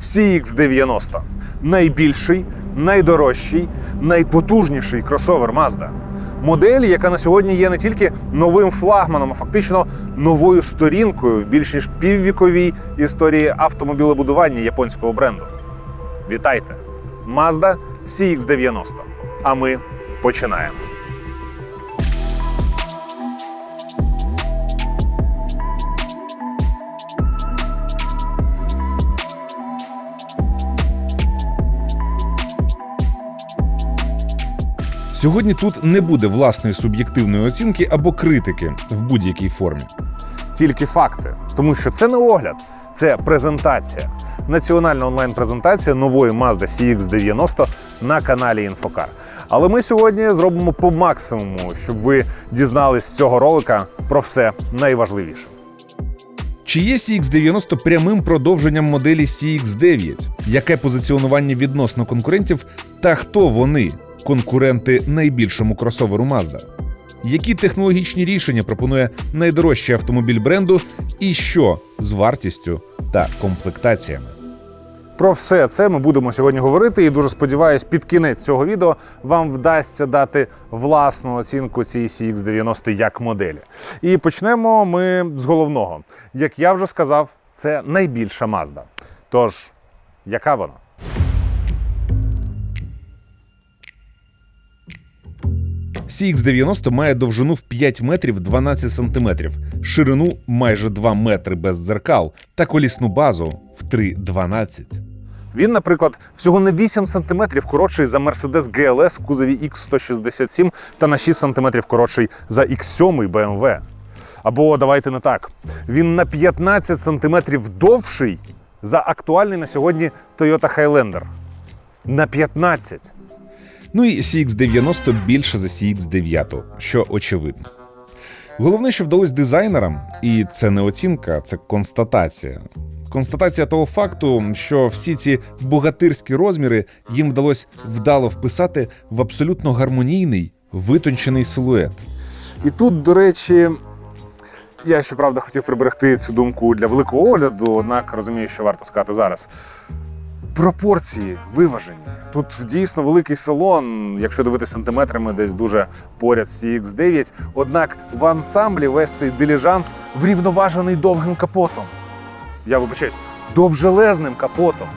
CX-90 найбільший, найдорожчий, найпотужніший кросовер Mazda. Модель, яка на сьогодні є не тільки новим флагманом, а фактично новою сторінкою в більш ніж піввіковій історії автомобілебудування японського бренду. Вітайте! Mazda CX-90. А ми починаємо. Сьогодні тут не буде власної суб'єктивної оцінки або критики в будь-якій формі. тільки факти, тому що це не огляд, це презентація. Національна онлайн-презентація нової Mazda CX-90 на каналі Інфокар. Але ми сьогодні зробимо по максимуму, щоб ви дізнались з цього ролика про все найважливіше. Чи є CX-90 прямим продовженням моделі CX-9? Яке позиціонування відносно конкурентів та хто вони, конкуренти найбільшому кросоверу Mazda? Які технологічні рішення пропонує найдорожчий автомобіль бренду, і що з вартістю та комплектаціями? Про все це ми будемо сьогодні говорити, і дуже сподіваюсь, під кінець цього відео вам вдасться дати власну оцінку цій CX-90 як моделі. І почнемо ми з головного. Як я вже сказав, це найбільша Mazda. Тож, яка вона? CX-90 має довжину в 5 метрів 12 сантиметрів, ширину майже 2 метри без дзеркал та колісну базу в 3,12. Він, наприклад, всього на 8 см коротший за Mercedes GLS в кузові X167 та на 6 см коротший за X7 BMW. Або давайте не так. Він на 15 см довший за актуальний на сьогодні Toyota Highlander. На 15. Ну і CX-90 більше за CX-9, що очевидно. Головне, що вдалося дизайнерам, і це не оцінка, це констатація. Констатація того факту, що всі ці богатирські розміри їм вдалося вдало вписати в абсолютно гармонійний, витончений силует. І тут, до речі, я щоправда хотів приберегти цю думку для великого огляду, однак розумію, що варто сказати зараз. Пропорції виважені. Тут дійсно великий салон, якщо дивитися сантиметрами, десь дуже поряд з CX9. Однак в ансамблі весь цей диліжанс врівноважений довгим капотом. Я вибачаюсь, довжелезним капотом.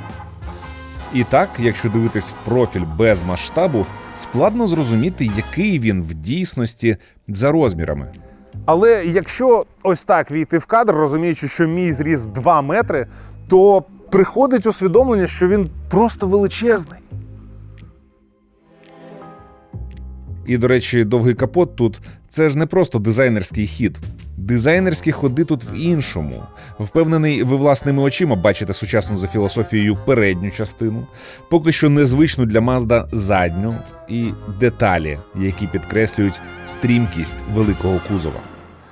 І так, якщо дивитись в профіль без масштабу, складно зрозуміти, який він в дійсності за розмірами. Але якщо ось так війти в кадр, розуміючи, що мій зріс 2 метри, то приходить усвідомлення, що він просто величезний. І, до речі, довгий капот тут це ж не просто дизайнерський хід. Дизайнерські ходи тут в іншому. Впевнений, ви власними очима бачите сучасну за філософією передню частину, поки що незвичну для Mazda задню і деталі, які підкреслюють стрімкість великого кузова.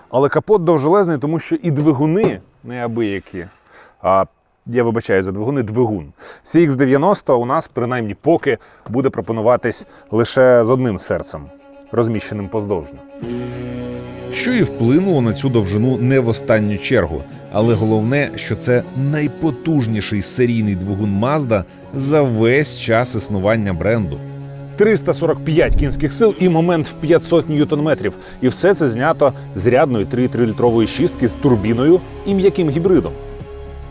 Але капот довжелезний, тому що і двигуни неабиякі. А я вибачаю за двигуни, двигун. CX90 у нас, принаймні, поки буде пропонуватись лише з одним серцем, розміщеним поздовжньо. Що і вплинуло на цю довжину не в останню чергу, але головне, що це найпотужніший серійний двигун Mazda за весь час існування бренду. 345 кінських сил і момент в 500 ньютон-метрів. І все це знято з рядної 3,3-літрової шістки з турбіною і м'яким гібридом.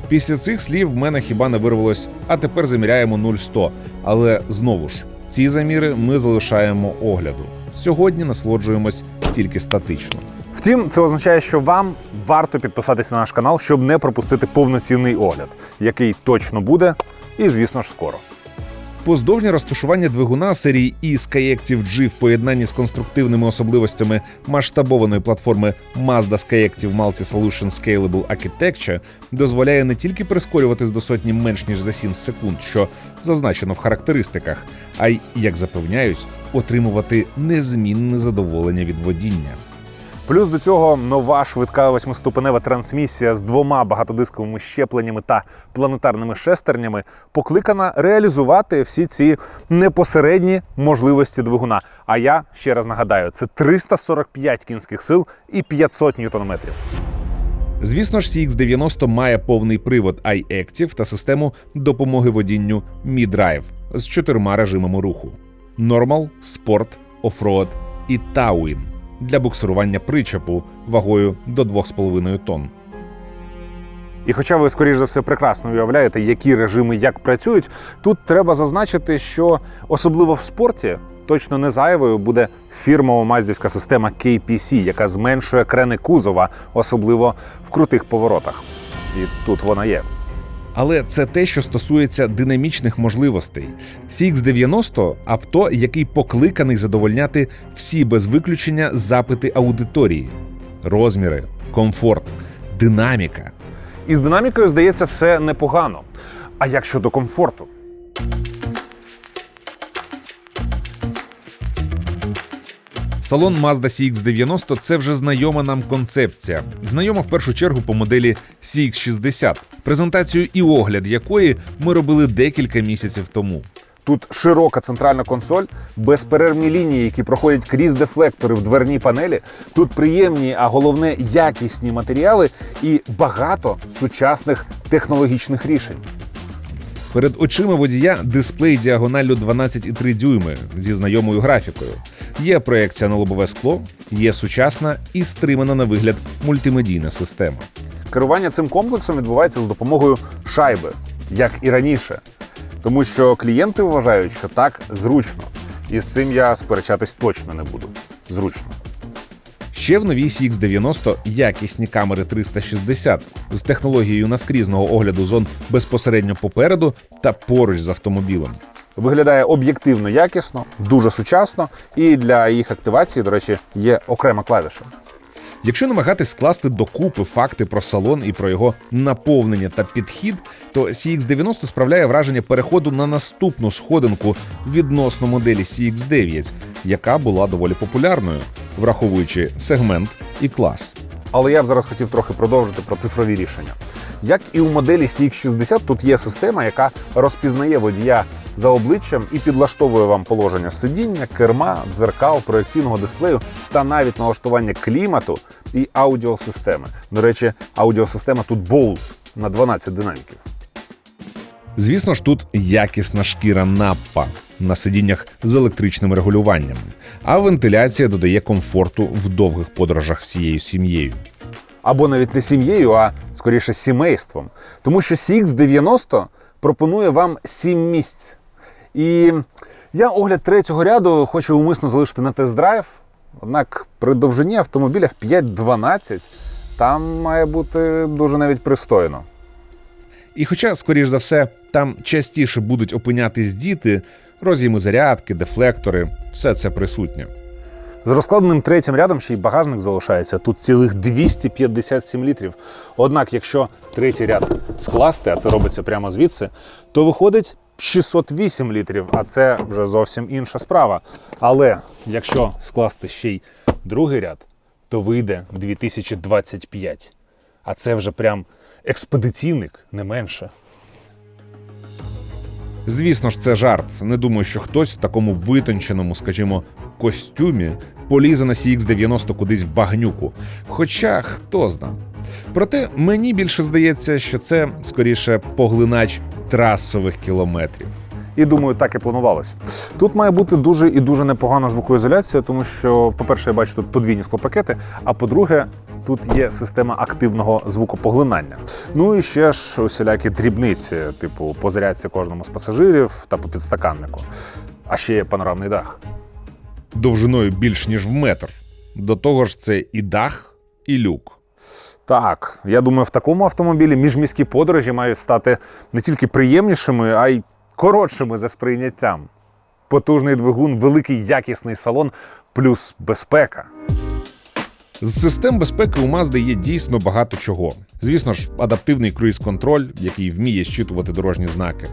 Після цих слів в мене хіба не вирвалось, а тепер заміряємо 0,100. Але знову ж, ці заміри ми залишаємо огляду. Сьогодні насолоджуємось тільки статично. Втім, це означає, що вам варто підписатись на наш канал, щоб не пропустити повноцінний огляд, який точно буде, і звісно ж скоро. Поздовжнє розташування двигуна серії E Skyactiv G в поєднанні з конструктивними особливостями масштабованої платформи Mazda Skyactiv Multi-Solution Scalable Architecture дозволяє не тільки прискорюватись до сотні менш ніж за 7 секунд, що зазначено в характеристиках, а й, як запевняють, отримувати незмінне задоволення від водіння. Плюс до цього нова швидка восьмиступенева трансмісія з двома багатодисковими щепленнями та планетарними шестернями покликана реалізувати всі ці непосередні можливості двигуна. А я ще раз нагадаю, це 345 кінських сил і 500 ньютон-метрів. Звісно ж, CX90 має повний привод iActive та систему допомоги водінню Mi-Drive з чотирма режимами руху: Normal, Sport, Offroad і Towin для буксирування причепу вагою до 2,5 тонн. І хоча ви, скоріш за все, прекрасно уявляєте, які режими як працюють, тут треба зазначити, що особливо в спорті точно не зайвою буде фірмова маздівська система KPC, яка зменшує крени кузова, особливо в крутих поворотах. І тут вона є. Але це те, що стосується динамічних можливостей. CX90 – авто, який покликаний задовольняти всі без виключення запити аудиторії: розміри, комфорт, динаміка. І з динамікою, здається, все непогано. А як щодо комфорту? Салон Mazda CX90 – це вже знайома нам концепція. Знайома в першу чергу по моделі CX60, презентацію і огляд якої ми робили декілька місяців тому. Тут широка центральна консоль, безперервні лінії, які проходять крізь дефлектори в дверній панелі. Тут приємні, а головне якісні матеріали і багато сучасних технологічних рішень. Перед очима водія дисплей діагоналлю 12,3 дюйми зі знайомою графікою. Є проекція на лобове скло, є сучасна і стримана на вигляд мультимедійна система. Керування цим комплексом відбувається з допомогою шайби, як і раніше. Тому що клієнти вважають, що так зручно. І з цим я сперечатись точно не буду. Зручно. Ще в новій CX90 якісні камери 360 з технологією наскрізного огляду зон безпосередньо попереду та поруч з автомобілем. Виглядає об'єктивно якісно, дуже сучасно, і для їх активації, до речі, є окрема клавіша. Якщо намагатись скласти докупи факти про салон і про його наповнення та підхід, то CX90 справляє враження переходу на наступну сходинку відносно моделі CX9, яка була доволі популярною, враховуючи сегмент і клас. Але я б зараз хотів трохи продовжити про цифрові рішення. Як і у моделі CX60, тут є система, яка розпізнає водія за обличчям і підлаштовує вам положення сидіння, керма, дзеркал, проекційного дисплею та навіть налаштування клімату і аудіосистеми. До речі, аудіосистема тут Bose на 12 динаміків. Звісно ж, тут якісна шкіра наппа на сидіннях з електричним регулюванням, а вентиляція додає комфорту в довгих подорожах всією сім'єю. або навіть не сім'єю, а скоріше сімейством. Тому що CX90 пропонує вам 7 місць. І я огляд третього ряду хочу умисно залишити на тест-драйв. Однак при довжині автомобіля в 5.12 там має бути дуже навіть пристойно. І хоча, скоріш за все, там частіше будуть опинятись діти, роз'єми зарядки, дефлектори, все це присутнє. З розкладеним третім рядом ще й багажник залишається. Тут цілих 257 літрів. Однак, якщо третій ряд скласти, а це робиться прямо звідси, то виходить 608 літрів, а це вже зовсім інша справа. Але якщо скласти ще й другий ряд, то вийде 2025. А це вже прям експедиційник, не менше. Звісно ж, це жарт. Не думаю, що хтось в такому витонченому, скажімо, костюмі полізе на CX90 кудись в багнюку. Хоча хто зна. Проте мені більше здається, що це скоріше поглинач трасових кілометрів. І думаю, так і планувалось. Тут має бути дуже і дуже непогана звукоізоляція, тому що, по-перше, я бачу тут подвійні склопакети, а по-друге, тут є система активного звукопоглинання. Ну і ще ж усілякі дрібниці, типу по зарядці кожному з пасажирів та по підстаканнику. А ще є панорамний дах. Довжиною більш ніж в метр. До того ж, це і дах, і люк. Так, я думаю, в такому автомобілі міжміські подорожі мають стати не тільки приємнішими, а й коротшими за сприйняттям. Потужний двигун, великий якісний салон, плюс безпека. З систем безпеки у Mazda є дійсно багато чого. Звісно ж, адаптивний круїз-контроль, який вміє щитувати дорожні знаки,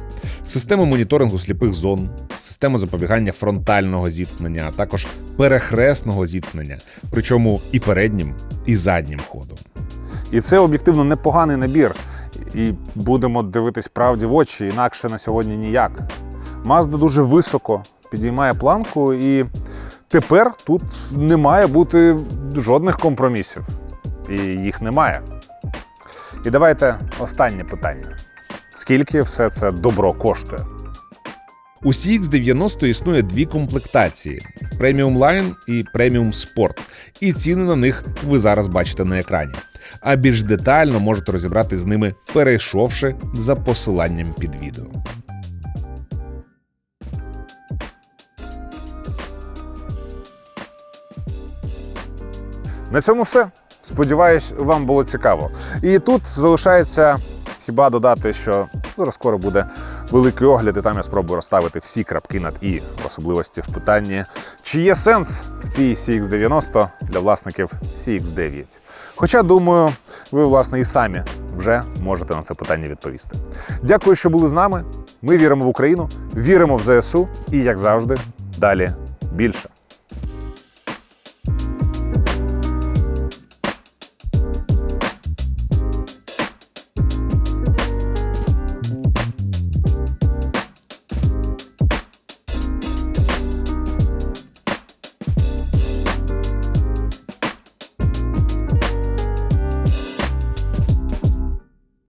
система моніторингу сліпих зон, система запобігання фронтального зіткнення, а також перехресного зіткнення, причому і переднім, і заднім ходом. І це об'єктивно непоганий набір. І будемо дивитись правді в очі, інакше на сьогодні ніяк. Mazda дуже високо підіймає планку, і тепер тут не має бути жодних компромісів. І їх немає. І давайте останнє питання: скільки все це добро коштує? У CX90 існує дві комплектації: Premium Line і Premium Sport. І ціни на них ви зараз бачите на екрані. А більш детально можете розібрати з ними, перейшовши за посиланням під відео. На цьому все. Сподіваюсь, вам було цікаво. І тут залишається хіба додати, що дуже скоро буде великий огляд, і там я спробую розставити всі крапки над і в особливості в питанні, чи є сенс в цій CX90 для власників CX9. Хоча, думаю, ви, власне, і самі вже можете на це питання відповісти. Дякую, що були з нами. Ми віримо в Україну, віримо в ЗСУ і, як завжди, далі більше.